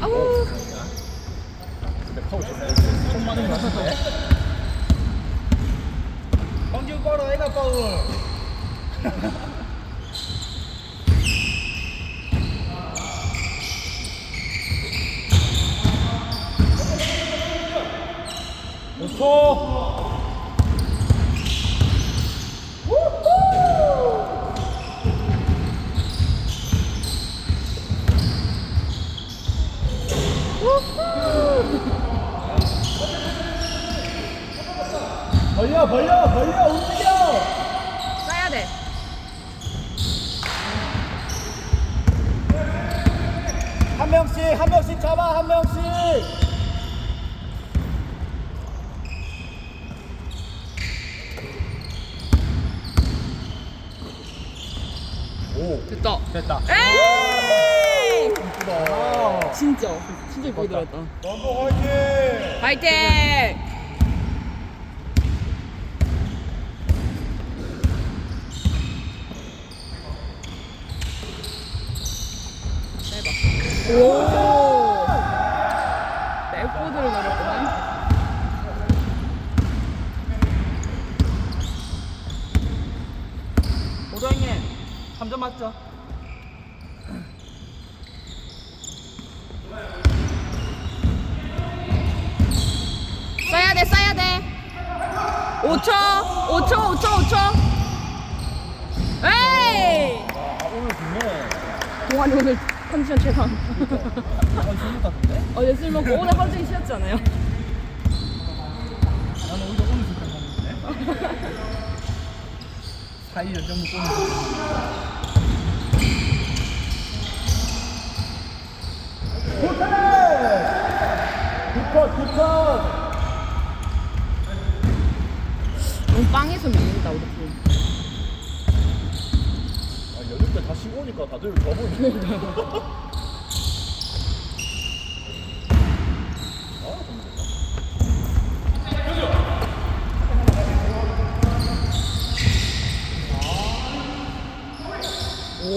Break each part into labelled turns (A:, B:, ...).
A: 아우.
B: 근데 파울 좀. 손 맞은 거 같은데? 황지우 파울, 애가 파울. 오토. 벌려, 벌려, 벌려, 움직여.
A: 써야 돼.
B: 한 명씩, 한 명씩 잡아, 한 명씩. 오,
A: 됐다.
B: 됐다.
A: 에이!
B: 이쁘다.
A: 진짜. 진짜 예쁘게 들어갔다.
B: 원고 화이팅!
A: 파이팅! 짧아. 오! 백보드를 노렸구만.
B: 오도형님, 3점 맞죠?
A: 써야 돼, 써야 돼. 5초, 5초, 5초, 5초. 에이!
B: 아, 오늘 좋네.
A: 오늘 컨디션 최상.
B: 약간 좋은 것 같은데?
A: 어제 술 먹고 오늘 하루 종일 쉬었잖아요.
B: 나는 오히려 오늘 좋게 봤는데. 4일 연장 먹고 오늘 좋게 굿컷, 굿컷!
A: 너무 빵에서 밀린다, 우리 팀.
B: 아, 여덟 개 다시 오니까 다들 좋아 보이네. 아, 좋네.
A: 오.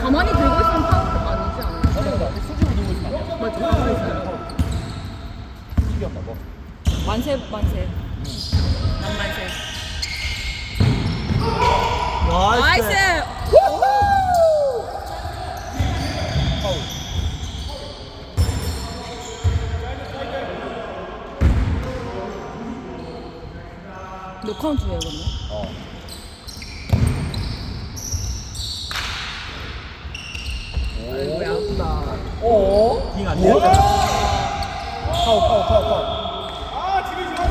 A: 가만히 들고 있으면 파울 아니지 않나?
B: 맞아, 수직으로 들고 있으면 안 돼.
A: 맞아, 가만히 있어요.
B: 수직이었나 봐.
A: 만세, 만세. 만만세. 나이스!
B: 파울.
A: 몇 카운트 해야겠네?
B: 어.
A: 아프다.
B: 오. 빙안 돼. 파울, 파울, 파울, 파울. 아, 지금 지금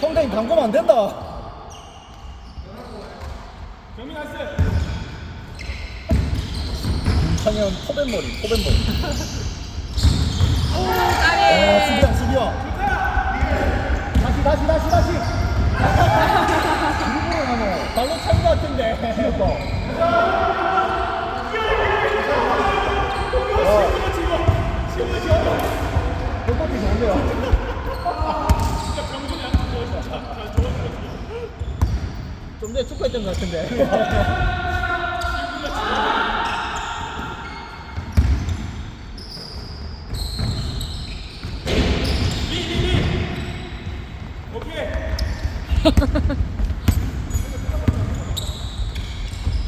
B: 성대인 담그면 안 된다. 김창현 포벤머리, 포벤머리.
A: 오,
B: 아,
A: 까비!
B: 수비야, 수비야. 다시, 다시, 다시, 다시. 일부러 하노. 발로 찬것 같은데. 귀엽다. 것 같은데.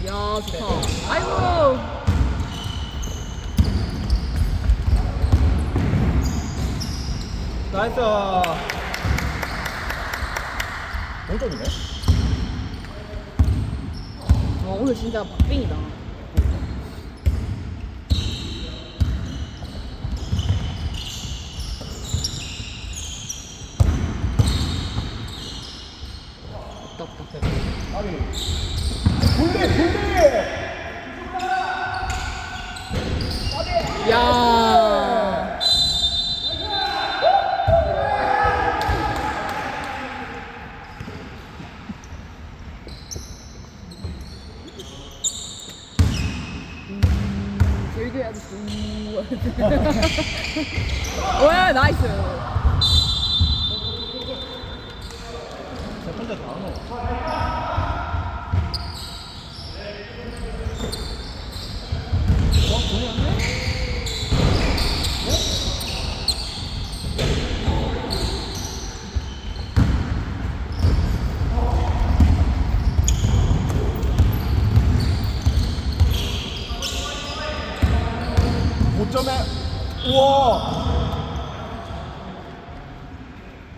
A: 야, 좋다. 아이고!
B: 나이스. 동점이네.
A: 어, 오늘 진짜 박빙이다. 없다, 없다.
B: 아니.
A: 야. 왜 나이스.
B: 제 혼자 다 하노. 어, 돈이 없네?
C: 고점에 우와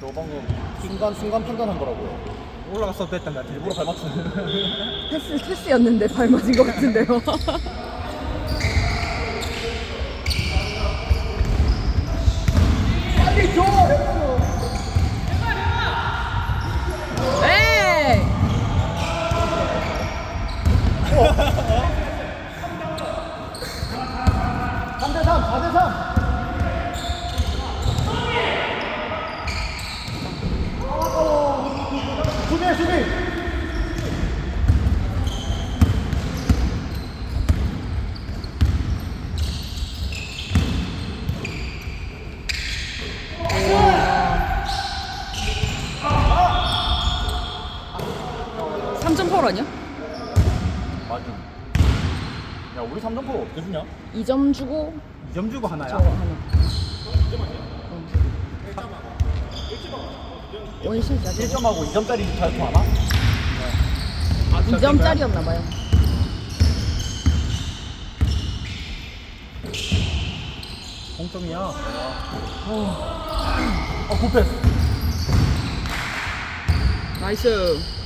C: 저 방금 순간 순간 판단한 거라고요
B: 올라갔어도 됐단 말이야.
C: 일부러 발 맞추는
A: 패스 패스였는데 발 맞은 것 같은데요. 3점골 아니야?
C: 맞아. 야 우리 3점 골 어떻게 주냐?
A: 2점 주고
B: 2점 주고 하나야?
A: 저거 하나. 어. 원실자
C: 1점하고 2점짜리 잘통 하나?
A: 2점짜리였나 아, 봐요.
B: 공점이야.
C: 어, 어 굿패스.
A: 나이스.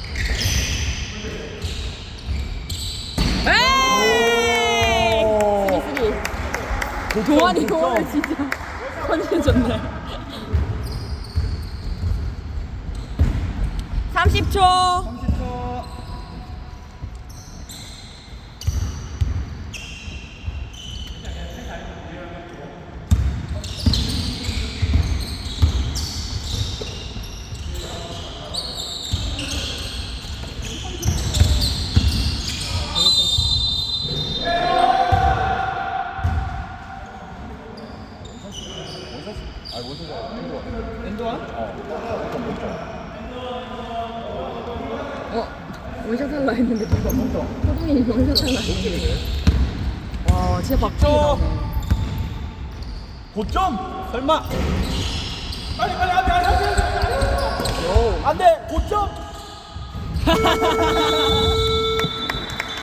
A: 에이! 공을 진짜. 30초.
B: 30초.
C: 원샷 아니 원샷이 아니라
B: 엔도한?
A: 어, 했는데 누가 먼저. 호동이 했는데. 와, 진짜 박빙이다.
C: 고점
B: 설마. 빨리 빨리 안돼 안돼 안돼. 안돼 고점.